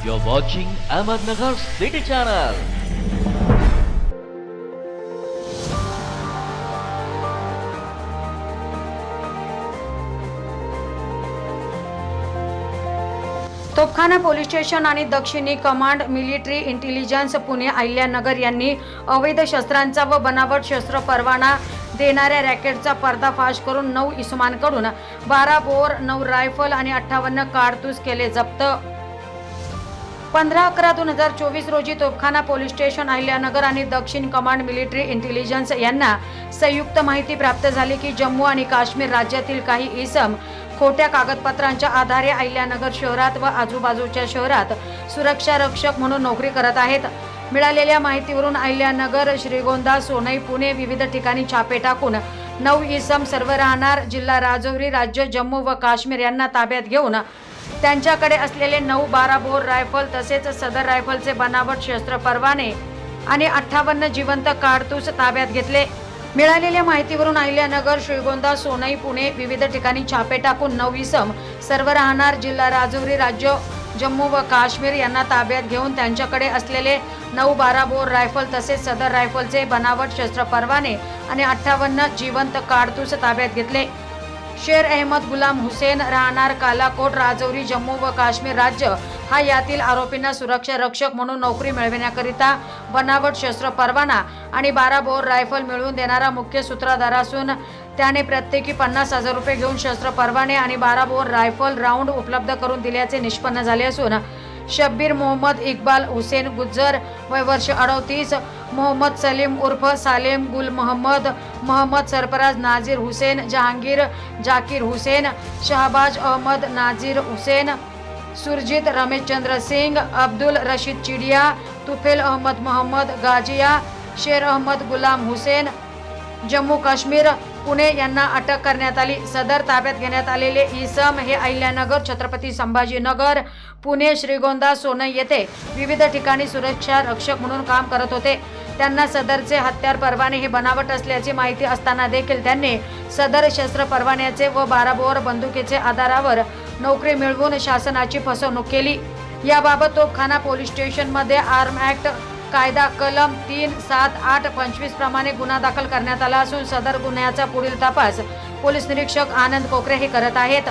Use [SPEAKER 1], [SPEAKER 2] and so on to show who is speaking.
[SPEAKER 1] You're watching Ahmednagar City Channel.
[SPEAKER 2] Tofkhana police station आणि दक्षिणी command military intelligence Pune Ahilyanagar यांनी अवैध शस्त्रांचा व बनावट शस्त्र परवाना देणाऱ्या रॅकेटचा पर्दाफाश करून नऊ इसमांकडून बारा बोर नऊ रायफल आणि अठ्ठावन्न कारतूस केले जप्त पंधरा अकरा दोन हजार चोवीस रोजी तोफखाना पोलीस स्टेशन अहिल्यानगर आणि दक्षिण कमांड मिलिटरी इंटेलिजन्स यांना संयुक्त माहिती प्राप्त झाली की जम्मू आणि काश्मीर राज्यातील काही इसम खोट्या कागदपत्रांच्या आधारे अहिल्यानगर शहरात व आजूबाजूच्या शहरात सुरक्षा रक्षक म्हणून नोकरी करत आहेत. मिळालेल्या माहितीवरून अहिल्यानगर श्रीगोंदा सोनई पुणे विविध ठिकाणी छापे टाकून नऊ इसम सर्व राहणार. जिल्हा राजौरी राज्य जम्मू व काश्मीर यांना ताब्यात घेऊन त्यांच्याकडे असलेले नऊ बारा बोर रायफल तसेच सदर रायफलचे बनावट शस्त्र परवाने आणि अठ्ठावन्न जिवंत कारतूस ताब्यात घेतले. मिळालेल्या माहितीवरून अहिल्यानगर श्रीगोंदा सोनई पुणे विविध ठिकाणी छापे टाकून नऊ इसम सर्व राहणार जिल्हा राजौरी राज्य जम्मू व काश्मीर यांना ताब्यात घेऊन त्यांच्याकडे असलेले नऊ बारा बोर रायफल तसेच सदर रायफलचे बनावट शस्त्र परवाने आणि अठ्ठावन्न जिवंत कारतूस ताब्यात घेतले. शेर अहमद गुलाम हुसेन राहणार कालाकोट राजौरी जम्मू व काश्मीर राज्य हा यातील आरोपींना सुरक्षा रक्षक म्हणून नोकरी मिळविण्याकरिता बनावट शस्त्र परवाना आणि बारा बोर रायफल मिळवून देणारा मुख्य सूत्रधार असून त्याने प्रत्येकी पन्नास हजार रुपये घेऊन शस्त्र परवाने आणि बारा बोर रायफल राऊंड उपलब्ध करून दिल्याचे निष्पन्न झाले असून शब्बीर मोहम्मद इक्बाल हुसेन गुज्जर वय वर्ष अडतीस मोहम्मद सलीम उर्फ सालेम गुल मोहम्मद मोहम्मद सरफराज नाझीर हुसेन जहांगीर जाकीर हुसेन शहबाज अहमद नाझीर हुसेन सुरजित रमेशचंद्र सिंग अब्दुल रशीद चिडिया तुफेल अहमद मोहम्मद गाजिया शेर अहमद गुलाम हुसेन जम्मू काश्मीर पुणे यांना अटक करण्यात आली. सदर ताब्यात घेण्यात आलेले इसम हे अहिल्यानगर छत्रपती संभाजीनगर पुणे श्रीगोंदा सोनई येथे विविध ठिकाणी सुरक्षा रक्षक म्हणून काम करत होते. त्यांना सदरचे हत्यार परवाने हे बनावट असल्याची माहिती असताना देखील त्यांनी सदर शस्त्र परवान्याचे व बाराबोर बंदुकीचे आधारावर नोकरी मिळवून शासनाची फसवणूक केली. याबाबत तोफखाना पोलीस स्टेशनमध्ये आर्म ऍक्ट कायदा कलम तीन सात आठ पंचवीस प्रमाणे गुन्हा दाखल करण्यात आला असून सदर गुन्ह्याचा पुढील तपास पोलीस निरीक्षक आनंद कोकरे हे करत आहेत.